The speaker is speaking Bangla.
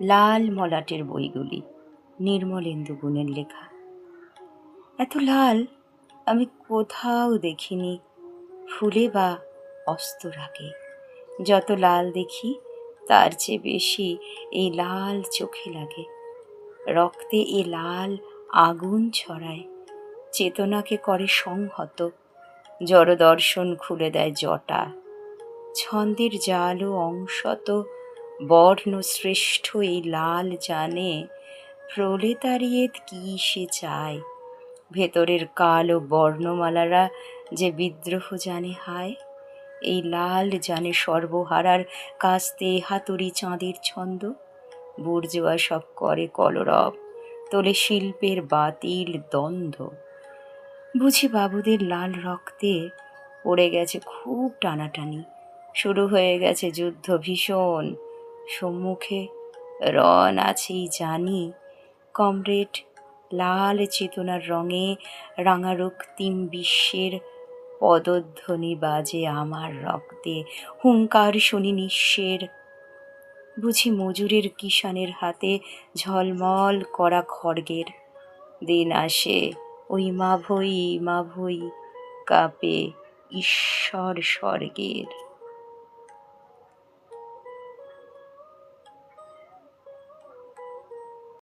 লাল মলাটের বইগুলি নির্মলেন্দু গুণের লেখা। এত লাল, আমি কোথাও দেখিনি, ফুলে বা অস্তরাগে যত লাল দেখি, তার চেয়ে বেশি এই লাল চোখে লাগে। রক্তে এ লাল আগুন ছড়ায়, চেতনাকে করে সংহত। জড় দর্শন খুলে দেয় জটা, ছন্দের জাল ও অংশত বর্ণ শ্রেষ্ঠ এই লাল জানে প্রলে তাড়িয়েত কি সে চায়? ভেতরের কালো বর্ণমালারা যে বিদ্রোহ জানে হায়, এই লাল জানে সর্বহারার কাস্তে হাতুড়ি চাঁদের ছন্দ। বুর্জোয়া সব করে কলরব, তোলে শিল্পের বাতিল দ্বন্দ্ব। বুঝি বাবুদের লাল রক্তে পড়ে গেছে খুব টানাটানি, শুরু হয়ে গেছে যুদ্ধ ভীষণ। সম্মুখে রণ আছেই জানি। কমরেড, লাল চেতনার রঙে রাঙা রক্তিম বিশ্বের পদধ্বনি বাজে আমার রক্তে। হুঙ্কার শুনি নিঃস্বের। বুঝি মজুরের কিষানের হাতে ঝলমল করা খড়গের। দিন আসে, ওই মা ভই মা ভই কাঁপে ঈশ্বর স্বর্গের।